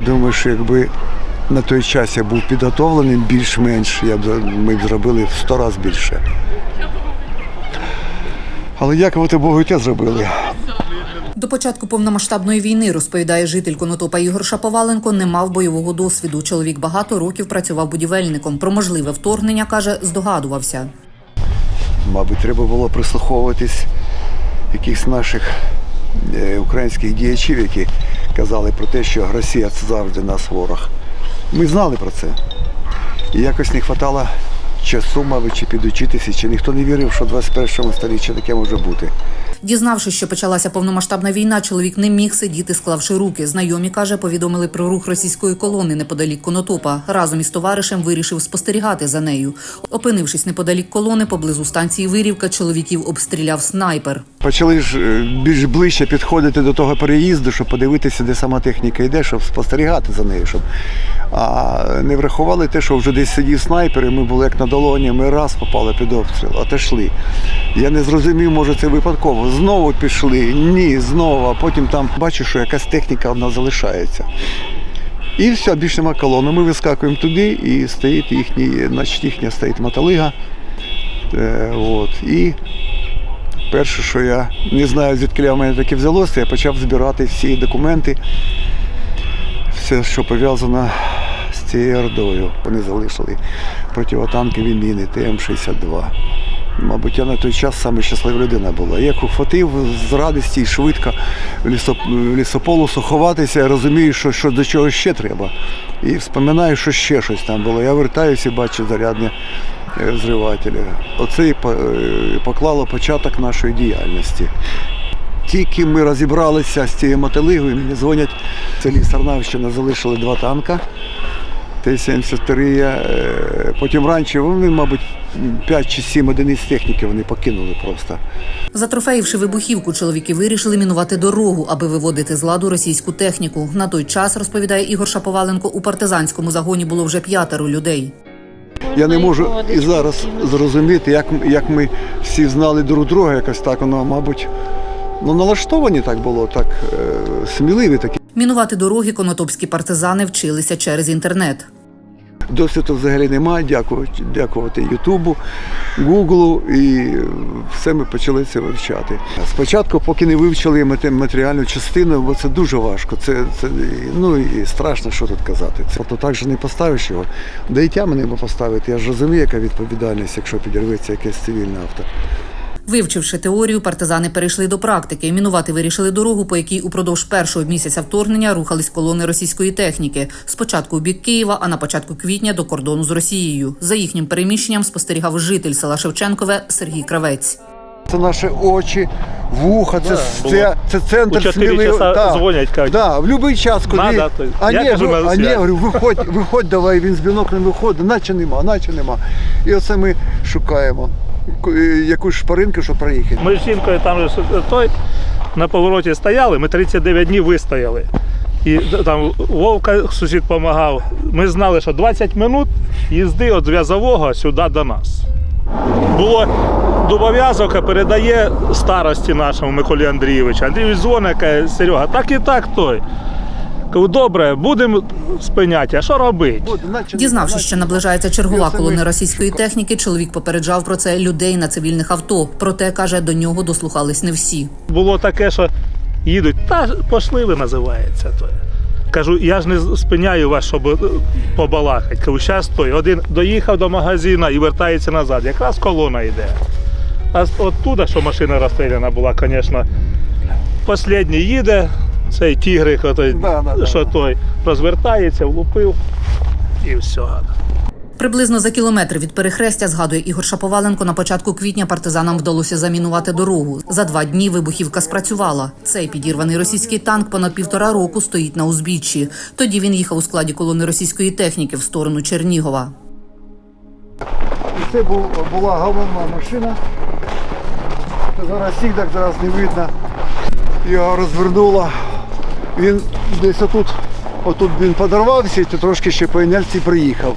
Думаю, що якби на той час я був підготовлений більш-менш, я б, ми б зробили в сто разів більше. Але дякувати Богу, і те зробили. До початку повномасштабної війни, розповідає житель Конотопа Ігор Шаповаленко, не мав бойового досвіду. Чоловік багато років працював будівельником. Про можливе вторгнення, каже, здогадувався. Мабуть, треба було прислуховуватись якихось наших е, українських діячів, які казали про те, що Росія це завжди нас ворог. Ми знали про це. І якось не вистачало часу, мабуть, чи підучитися, чи ніхто не вірив, що в 21 столітті таке може бути. Дізнавшись, що почалася повномасштабна війна, чоловік не міг сидіти, склавши руки. Знайомі каже, повідомили про рух російської колони неподалік Конотопа. Разом із товаришем вирішив спостерігати за нею. Опинившись неподалік колони, поблизу станції Вирівка, чоловіків обстріляв снайпер. Почали ж е, більш ближче підходити до того переїзду, щоб подивитися, де сама техніка йде, щоб спостерігати за нею. Щоб... А не врахували те, що вже десь сидів снайпер, і ми були як на долоні, ми раз попали під обстріл, отошли. Я не зрозумів, може це випадково. Знову пішли, ні, знову, а потім там бачу, що якась техніка одна залишається. І все, більше нема колони. Ми вискакуємо туди і стоїть їхній, значить їхня стоїть мотолига. Е, от, і Перше, що я не знаю, звідки в мене таке взялося, я почав збирати всі документи, все, що пов'язано з цією ордою. Вони залишили противотанкові міни ТМ-62. Мабуть, я на той час саме щаслива людина була. Як ухватив з радості і швидко в, лісополосу ховатися, я розумію, що, що до чого ще треба. І вспоминаю, що ще щось там було. Я вертаюся і бачу зарядне е, взривателі. Оце і е, поклало початок нашої діяльності. Тільки ми розібралися з цією мотолигою, мені дзвонять в селі Сарнавщина залишили два танка. Т-73. е, Потім раніше вони, мабуть, 5 чи 7 одиниць техніки вони покинули просто. Затрофеївши вибухівку, чоловіки вирішили мінувати дорогу, аби виводити з ладу російську техніку. На той час, розповідає Ігор Шаповаленко, у партизанському загоні було вже п'ятеро людей. Я не можу і зараз зрозуміти, як, як ми всі знали друг друга, якось так воно, мабуть, ну, налаштовані так було, так е, сміливі такі. Мінувати дороги конотопські партизани вчилися через інтернет. Досвіду взагалі немає, дякувати, дякувати Ютубу, Гуглу, і все ми почали це вивчати. Спочатку, поки не вивчили матеріальну частину, бо це дуже важко. Це, це ну і страшно, що тут казати. Це тобто так же не поставиш його. Да і тями не поставити. Я ж розумію, яка відповідальність, якщо підірветься якесь цивільне авто. Вивчивши теорію, партизани перейшли до практики. Мінувати вирішили дорогу, по якій упродовж першого місяця вторгнення рухались колони російської техніки. Спочатку у бік Києва, а на початку квітня до кордону з Росією. За їхнім переміщенням спостерігав житель села Шевченкове Сергій Кравець. Це наші очі, вуха, це, було. це, це центр У да. дзвонять, кажуть. Да, в будь-який час, куди. Надо, то- а я ні, кажу, а ні, связь. говорю, виходь, виходь давай, він з біноклем виходить, наче нема, наче нема. І оце ми шукаємо якусь шпаринку, щоб проїхати. Ми з жінкою там е, той на повороті стояли, ми 39 днів вистояли. І там Вовка сусід допомагав. Ми знали, що 20 минут їзди від зв'язового сюди до нас. Було дубов'язок, передає старості нашому Миколі Андрійовичу. Андрій дзвонить, каже, Серега, так і так той. Кажу, добре, будемо спиняти, а що робити? От, Дізнавшись, що наближається чергова колона російської техніки, чоловік попереджав про це людей на цивільних авто. Проте каже, до нього дослухались не всі. було таке, що їдуть, та пошли ви називається то. Кажу, я ж не спиняю вас, щоб е, побалакати. Кажу, зараз той. Один доїхав до магазину і вертається назад. Якраз колона йде. А з- оттуда, що машина розстріляна була, звісно, останній їде, цей тігрик, отой, Да, да, що да. той розвертається, влупив і все. Приблизно за кілометр від перехрестя, згадує Ігор Шаповаленко, на початку квітня партизанам вдалося замінувати дорогу. За два дні вибухівка спрацювала. Цей підірваний російський танк понад півтора року стоїть на узбіччі. Тоді він їхав у складі колони російської техніки в сторону Чернігова. Це був, була головна машина. Зараз всіх так зараз не видно. Його розвернуло. Він десь отут, отут він подорвався і трошки ще по інерції приїхав.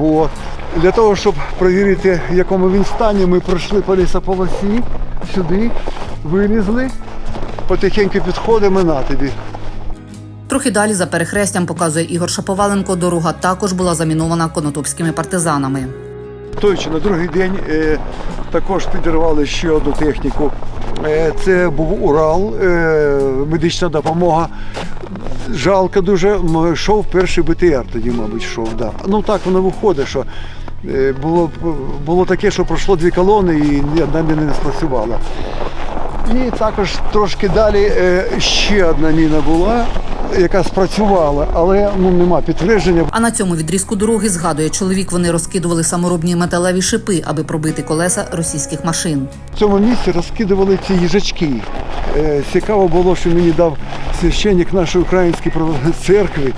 От. Для того, щоб перевірити, в якому він стані, ми пройшли по лісополосі сюди, вилізли, потихеньку підходимо на тобі. Трохи далі за перехрестям показує Ігор Шаповаленко. Дорога також була замінована конотопськими партизанами. Той чи на другий день е, також підірвали ще одну техніку. Е, це був Урал, е, медична допомога. Жалко дуже, йшов перший БТР тоді, мабуть, йшов. Да. Ну так воно виходить, що е, було, було таке, що пройшло дві колони і одна міна не спрацювала. І також трошки далі ще одна міна була, яка спрацювала, але ну, нема підтвердження. А на цьому відрізку дороги згадує чоловік. Вони розкидували саморобні металеві шипи, аби пробити колеса російських машин. В цьому місці розкидували ці їжачки. Е, Цікаво було, що мені дав священник нашої української церкви.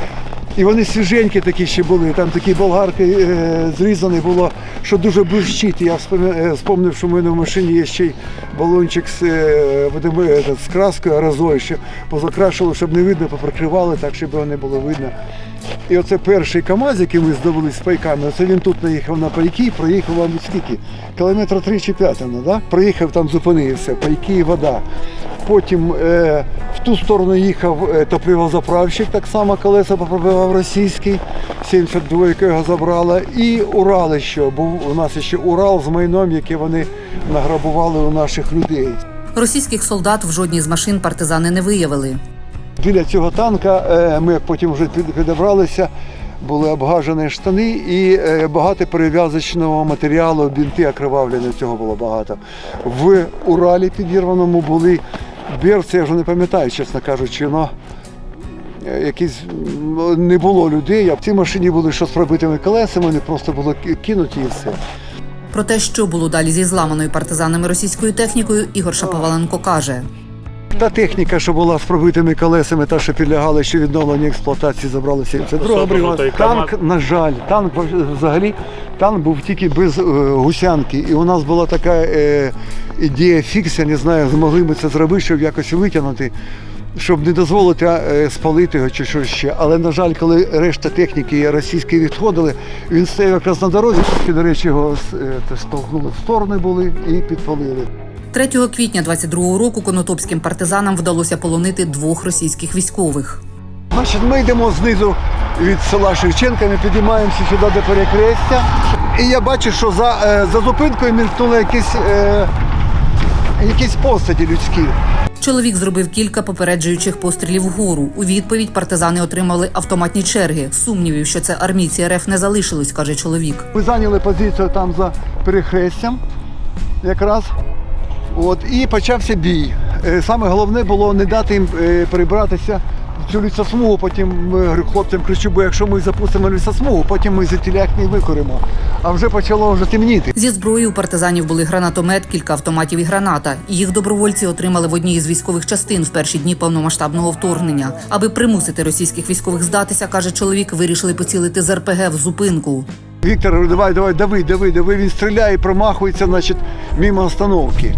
І вони свіженькі такі ще були. Там такі болгарки е, зрізані було, що дуже блищить. Я е, що в мене в машині є ще й балончик з, е, е, з краскою аерозою, що позакрашували, щоб не видно, поприкривали так, щоб його не було видно. І оце перший КАМАЗ, який ми здобули з пайками, оце він тут наїхав на пайки і проїхав, мабуть, скільки? Кілометра три чи п'ять, ну, да? проїхав там, зупинився, пайки і вода. Потім е, в ту сторону їхав е, топливозаправщик, так само колеса попробував російський, 72 його забрала. І Урал ще, був у нас ще Урал з майном, яке вони награбували у наших людей. Російських солдат в жодній з машин партизани не виявили. Біля цього танка е, ми потім вже підібралися, були обгажені штани і е, багато перев'язочного матеріалу, бінти окривавлені, цього було багато. В Уралі підірваному були берці, я вже не пам'ятаю, чесно кажучи, але якісь не було людей. А в цій машині були що з пробитими колесами, вони просто було кинуті і все. Про те, що було далі зі зламаною партизанами російською технікою, Ігор Шаповаленко каже. Та техніка, що була з пробитими колесами, та що підлягала ще відновленню експлуатації, 72 Особливо бригада. Танк, на жаль, танк взагалі танк був тільки без е, гусянки. І у нас була така е, ідея фікс, я не знаю, змогли ми це зробити, щоб якось витягнути. Щоб не дозволити е, спалити його чи щось ще. Але, на жаль, коли решта техніки російської відходили, він стояв якраз на дорозі, до речі, його е, штовхнули в сторони були і підпалили. 3 квітня 22-го року конотопським партизанам вдалося полонити двох російських військових. Значить, ми йдемо знизу від села Шевченка, ми підіймаємося сюди до перекрестя. І я бачу, що за, е, за зупинкою мількнули якісь, е, якісь постаті людські. Чоловік зробив кілька попереджуючих пострілів вгору. У відповідь партизани отримали автоматні черги. Сумнівів, що це армійці РФ не залишилось, каже чоловік. Ми зайняли позицію там за перехрестям якраз. От, і почався бій. Е, Саме головне було не дати їм е, перебратися в цю лісосмугу. Потім ми хлопцям кричу, бо якщо ми запустимо лісосмугу, потім ми звідтіля їх не викоримо. А вже почало вже темніти. Зі зброєю у партизанів були гранатомет, кілька автоматів і граната. Їх добровольці отримали в одній із військових частин в перші дні повномасштабного вторгнення. Аби примусити російських військових здатися, каже чоловік, вирішили поцілити з РПГ в зупинку. Віктор, давай, давай, дави, дави, дави. Він стріляє, промахується, значить, мимо остановки.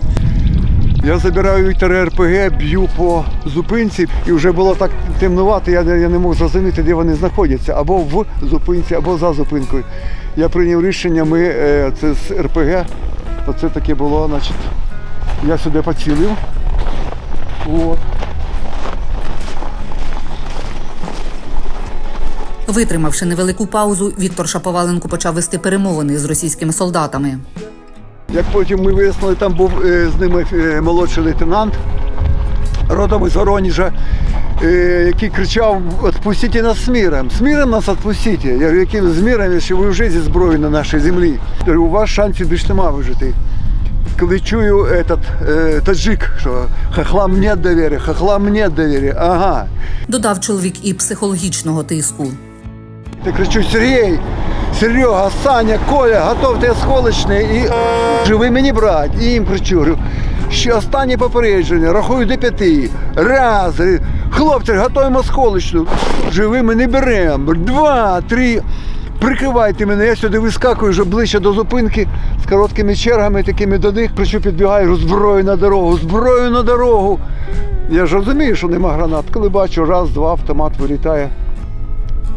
Я забираю Віктора РПГ, б'ю по зупинці, і вже було так темнувато, я, я не мог зрозуміти, де вони знаходяться, або в зупинці, або за зупинкою. Я прийняв рішення, ми е, це з РПГ. Оце таке було, значить, я сюди поцілив. От. Витримавши невелику паузу, Віктор Шаповаленко почав вести перемовини з російськими солдатами. Як потім ми вияснили, там був е, з ними е, молодший лейтенант родом із Воронежа, е, який кричав: «Отпустіть нас з миром! З миром нас відпустіть! Я говорю, яким з миром, якщо ви вже зі зброєю на нашій землі? Я говорю, у вас шансів більш нема вижити. Коли чую этот, е, таджик, що хахлам нет довіри, хахлам нет довіри, ага. Додав чоловік і психологічного тиску. Я кричу, Сергій, Серега, Саня, Коля, готовте осколочне і живи мені брать. І їм кричу, ще останнє попередження, рахую до п'яти. Раз, хлопці, готуємо осколочну. Живи ми беремо. Два, три. Прикривайте мене, я сюди вискакую вже ближче до зупинки з короткими чергами, такими до них, кричу, підбігаю, зброю на дорогу, зброю на дорогу. Я ж розумію, що нема гранат. Коли бачу, раз, два, автомат вилітає.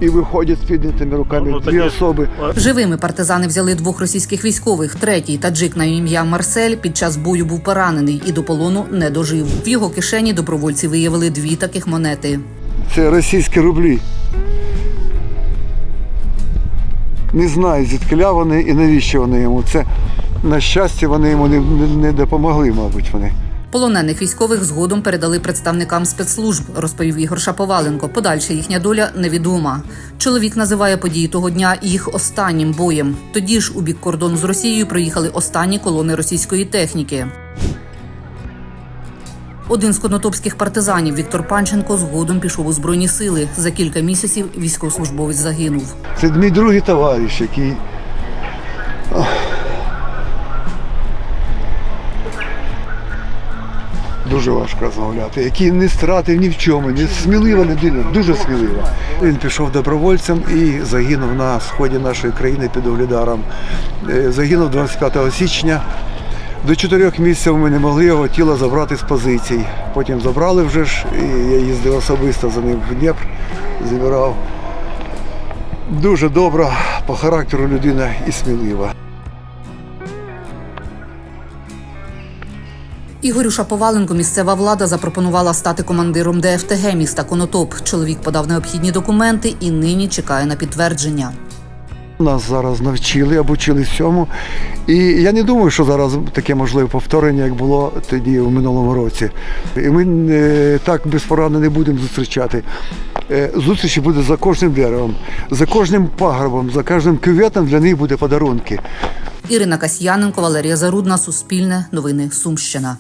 І виходять з піднятими руками Ну, дві такі- особи. Живими партизани взяли двох російських військових. Третій таджик на ім'я Марсель під час бою був поранений і до полону не дожив. В його кишені добровольці виявили дві таких монети. Це російські рублі. Не знаю, звідкиля вони і навіщо вони йому. Це, на щастя, вони йому не, не, не допомогли, мабуть, вони. Полонених військових згодом передали представникам спецслужб, розповів Ігор Шаповаленко. Подальша їхня доля невідома. Чоловік називає події того дня їх останнім боєм. Тоді ж у бік кордону з Росією проїхали останні колони російської техніки. Один з конотопських партизанів Віктор Панченко згодом пішов у збройні сили. За кілька місяців військовослужбовець загинув. Це мій другий товариш, який. Дуже важко розмовляти, який не стратив ні в чому, не смілива людина, дуже смілива. Він пішов добровольцем і загинув на сході нашої країни під Оглідаром. Е, Загинув 25 січня. До чотирьох місяців ми не могли його тіло забрати з позицій. Потім забрали вже ж, і я їздив особисто за ним в Дніпр, забирав. Дуже добра по характеру людина і смілива. Ігорю Шаповаленко місцева влада запропонувала стати командиром ДФТГ міста Конотоп. Чоловік подав необхідні документи і нині чекає на підтвердження. Нас зараз навчили, обучили всьому. І я не думаю, що зараз таке можливе повторення, як було тоді в минулому році. І ми е, так безпорадно не будемо зустрічати. Е, Зустрічі буде за кожним деревом, за кожним пагорбом, за кожним кюветом для них буде подарунки. Ірина Касьяненко, Валерія Зарудна, Суспільне, Новини Сумщина.